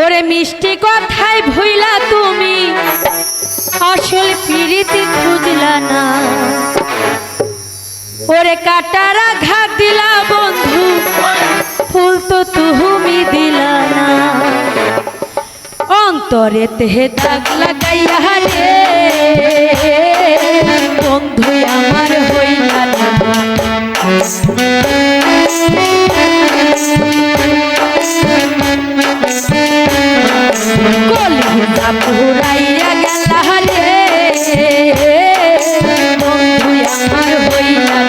ওরে মিষ্টি কথাই ভুইলা তুমি। আসল পিরিতি খুঁজলা না। ওরে কাটারা ঘাট দিলা বন্ধু, ফুল তো তুমি দিলা না। অন্তরে তেহে দাগ লাগাইয়া রে কলিজা পুরাইয়া গেলা রে বন্ধু আমার হইলা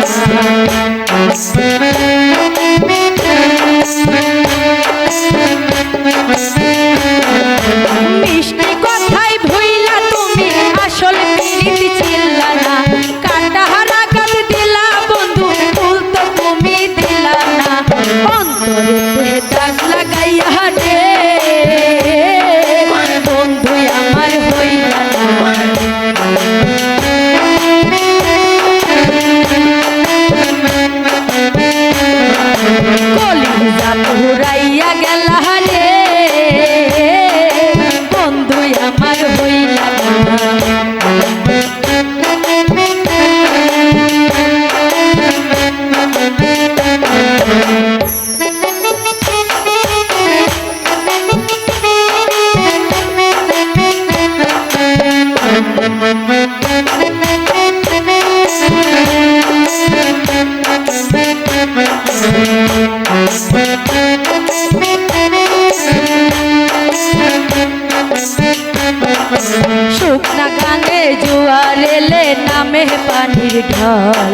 শুকনা গাঙ্গে জোয়ার এলে নামে পানির ঢল।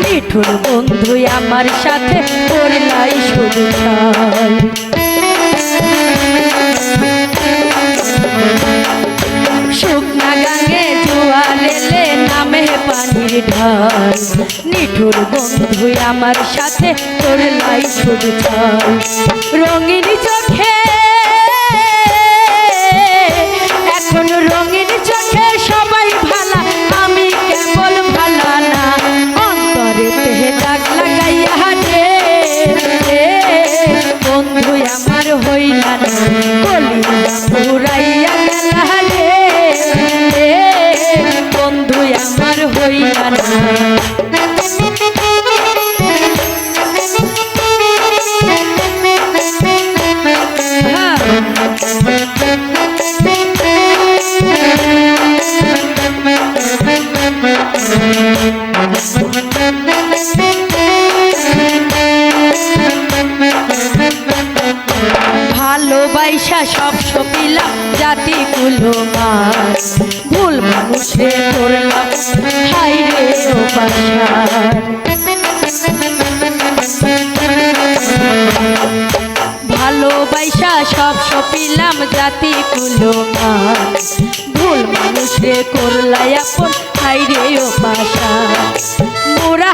মিঠুর বন্ধু আমার সাথে পড়লাই শুধু ঢল। ঢল নিঠুর বন্ধু আমার সাথে করলাই শুধু ঢল রঙিন চোখে, এখন রঙিন চোখে সবাই ভালা, আমি কেবল ভালা না। অন্তরে তেহে দাগ লাগাইয়া রে বন্ধু আমার হইলা না। কলিজা আমার ভালোবাসা সব সপিলাম জাতি কুলো মাছ। ভুল মানুষে ও ভালোবাসা সব সপিলাম জাতি কুলো ভুল মানুষে করলাই আপন ও মোরা